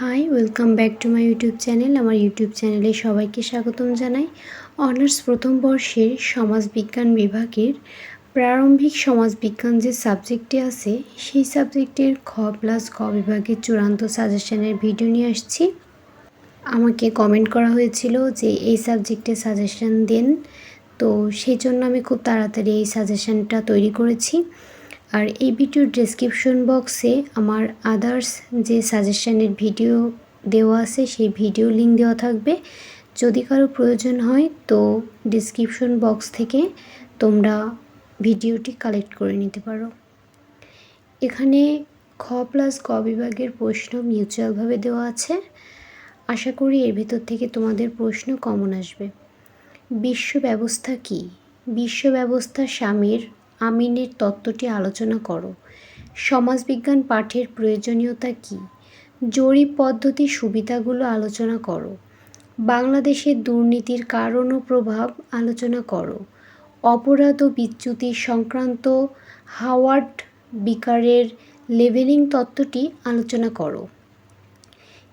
Hi welcome back to my YouTube channel আমার YouTube চ্যানেলে সবাইকে স্বাগতম জানাই। অনার্স প্রথম বর্ষের সমাজবিজ্ঞান বিভাগের প্রারম্ভিক সমাজবিজ্ঞান যে সাবজেক্টটি আছে, সেই সাবজেক্টের খ প্লাস ক বিভাগের চূড়ান্ত সাজেশনের ভিডিও নিয়ে আসছি। আমাকে কমেন্ট করা হয়েছিল যে এই সাবজেক্টে সাজেশন দেন। তো সেই জন্য আমি খুব তাড়াতাড়ি এই সাজেশনটা তৈরি করেছি। আর এই ভিডিওর ডেসক্রিপশন বক্সে আমার আদার্স যে সাজেশনের ভিডিও দেওয়া আছে, সেই ভিডিও লিঙ্ক দেওয়া থাকবে। যদি কারও প্রয়োজন হয়, তো ডিসক্রিপশন বক্স থেকে তোমরা ভিডিওটি কালেক্ট করে নিতে পারো। এখানে খ প্লাস ক বিভাগের প্রশ্ন মিউচুয়ালভাবে দেওয়া আছে। আশা করি এর ভিতর থেকে তোমাদের প্রশ্ন কমন আসবে। বিশ্ব ব্যবস্থা কী? বিশ্ব ব্যবস্থা স্বামীর আমিনের তত্ত্বটি আলোচনা করো। সমাজবিজ্ঞান পাঠের প্রয়োজনীয়তা কী? জরিপ পদ্ধতির সুবিধাগুলো আলোচনা করো। বাংলাদেশের দুর্নীতির কারণ ও প্রভাব আলোচনা করো। অপরাধ ও বিচ্যুতি সংক্রান্ত হাওয়ার্ড বিকারের লেভেলিং তত্ত্বটি আলোচনা করো।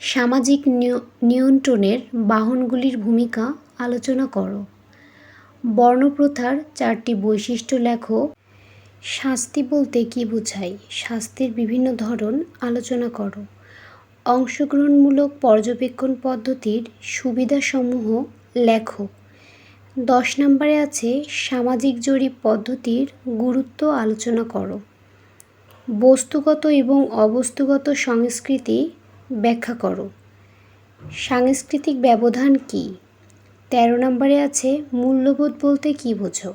সামাজিক নিয়ন্ত্রণের বাহনগুলির ভূমিকা আলোচনা করো। বর্ণপ্রথার চারটি বৈশিষ্ট্য লেখো। শাস্তি বলতে কী বোঝায়? শাস্তির বিভিন্ন ধরন আলোচনা করো। অংশগ্রহণমূলক পর্যবেক্ষণ পদ্ধতির সুবিধাসমূহ লেখো। দশ নম্বরে আছে সামাজিক জরিপ পদ্ধতির গুরুত্ব আলোচনা করো। বস্তুগত এবং অবস্তুগত সংস্কৃতি ব্যাখ্যা করো। সাংস্কৃতিক ব্যবধান কী? তেরো নম্বরে আছে মূল্যবোধ বলতে কী বোঝো?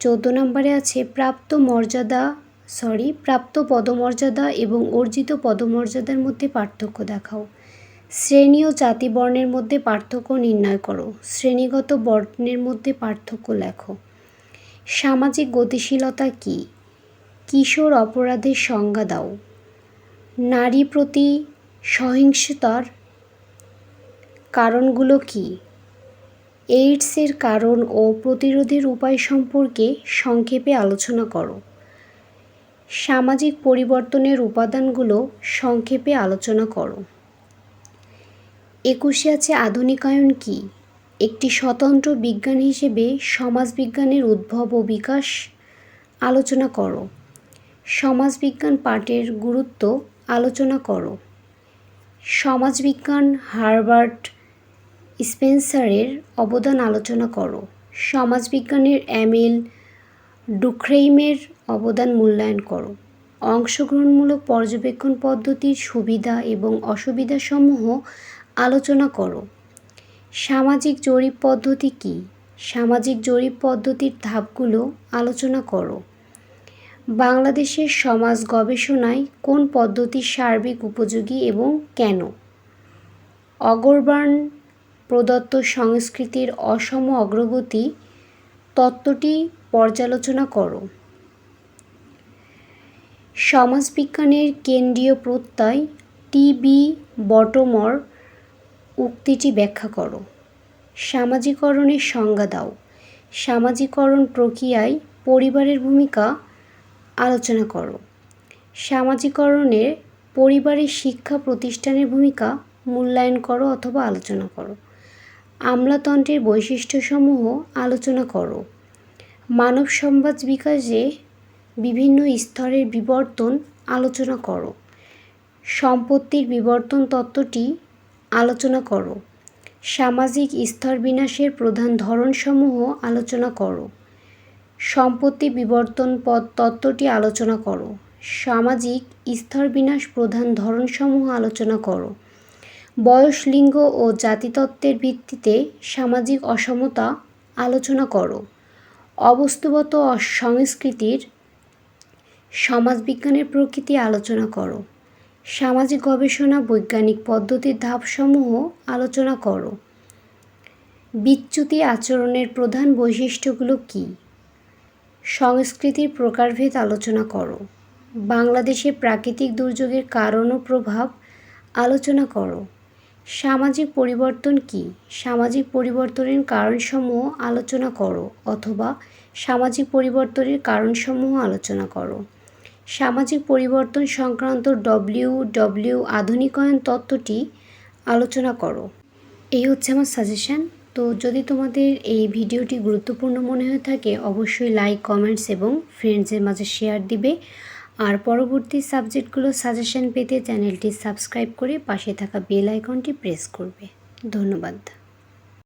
চোদ্দ নম্বরে আছে প্রাপ্ত মর্যাদা সরি প্রাপ্ত পদমর্যাদা এবং অর্জিত পদমর্যাদার মধ্যে পার্থক্য দেখাও। শ্রেণি ও জাতি বর্ণের মধ্যে পার্থক্য নির্ণয় করো। শ্রেণীগত বর্ণের মধ্যে পার্থক্য লেখো। সামাজিক গতিশীলতা কী? কিশোর অপরাধের সংজ্ঞা দাও। নারী প্রতি সহিংসতার কারণগুলো কী? এইডসের কারণ ও প্রতিরোধের উপায় সম্পর্কে সংক্ষেপে আলোচনা করো। সামাজিক পরিবর্তনের উপাদানগুলো সংক্ষেপে আলোচনা করো। একুশে আছে আধুনিকায়ন কী? একটি স্বতন্ত্র বিজ্ঞান হিসেবে সমাজবিজ্ঞানের উদ্ভব ও বিকাশ আলোচনা করো। সমাজবিজ্ঞান পাঠের গুরুত্ব আলোচনা করো। সমাজবিজ্ঞান হারবার্ট স্পেন্সারের অবদান আলোচনা করো। সমাজবিজ্ঞানের অ্যামিল ডুক্রেইমের অবদান মূল্যায়ন করো। অংশগ্রহণমূলক পর্যবেক্ষণ পদ্ধতির সুবিধা এবং অসুবিধাসমূহ আলোচনা করো। সামাজিক জরিপ পদ্ধতি কী? সামাজিক জরিপ পদ্ধতির ধাপগুলো আলোচনা করো। বাংলাদেশের সমাজ গবেষণায় কোন পদ্ধতি সার্বিক উপযোগী এবং কেন? অগরবার্ন প্রদত্ত সংস্কৃতির অসম অগ্রগতি তত্ত্বটি পর্যালোচনা করো। সমাজবিজ্ঞানের কেন্দ্রীয় প্রত্যয় টিবি বটমর উক্তিটি ব্যাখ্যা করো। সামাজিকরণের সংজ্ঞা দাও। সামাজিকরণ প্রক্রিয়ায় পরিবারের ভূমিকা আলোচনা করো। সামাজিকরণের পরিবারের শিক্ষা প্রতিষ্ঠানের ভূমিকা মূল্যায়ন করো অথবা আলোচনা করো। আমলাতন্ত্রের বৈশিষ্ট্যসমূহ আলোচনা করো। মানব সমাজ বিকাশে বিভিন্ন স্তরের বিবর্তন আলোচনা করো। সম্পত্তির বিবর্তন তত্ত্বটি আলোচনা করো। সামাজিক স্তর বিনাশের প্রধান ধরনসমূহ আলোচনা করো। সম্পত্তি বিবর্তন পদ তত্ত্বটি আলোচনা করো। সামাজিক স্তর বিনাশ প্রধান ধরনসমূহ আলোচনা করো। বয়স, লিঙ্গ ও জাতিতত্ত্বের ভিত্তিতে সামাজিক অসমতা আলোচনা করো। অবস্তুগত সংস্কৃতির সমাজবিজ্ঞানের প্রকৃতি আলোচনা করো। সামাজিক গবেষণা, বৈজ্ঞানিক পদ্ধতির ধাপসমূহ আলোচনা করো। বিচ্যুতি আচরণের প্রধান বৈশিষ্ট্যগুলো কী? সংস্কৃতির প্রকারভেদ আলোচনা করো। বাংলাদেশে প্রাকৃতিক দুর্যোগের কারণ ও প্রভাব আলোচনা করো। সামাজিক পরিবর্তন কী? সামাজিক পরিবর্তনের কারণসমূহ আলোচনা করো অথবা সামাজিক পরিবর্তনের কারণসমূহ আলোচনা করো। সামাজিক পরিবর্তন সংক্রান্ত ডব্লিউ ডব্লিউ আধুনিকায়ন তত্ত্বটি আলোচনা করো। এই হচ্ছে আমার সাজেশান তো যদি তোমাদের এই ভিডিওটি গুরুত্বপূর্ণ মনে হয়ে থাকে, অবশ্যই লাইক কমেন্টস এবং ফ্রেন্ডসের মাঝে শেয়ার দিবে। আর পরবর্তী সাবজেক্টগুলো সাজেশন পেতে চ্যানেলটি সাবস্ক্রাইব করে পাশে থাকা বেল আইকনটি প্রেস করবে। ধন্যবাদ।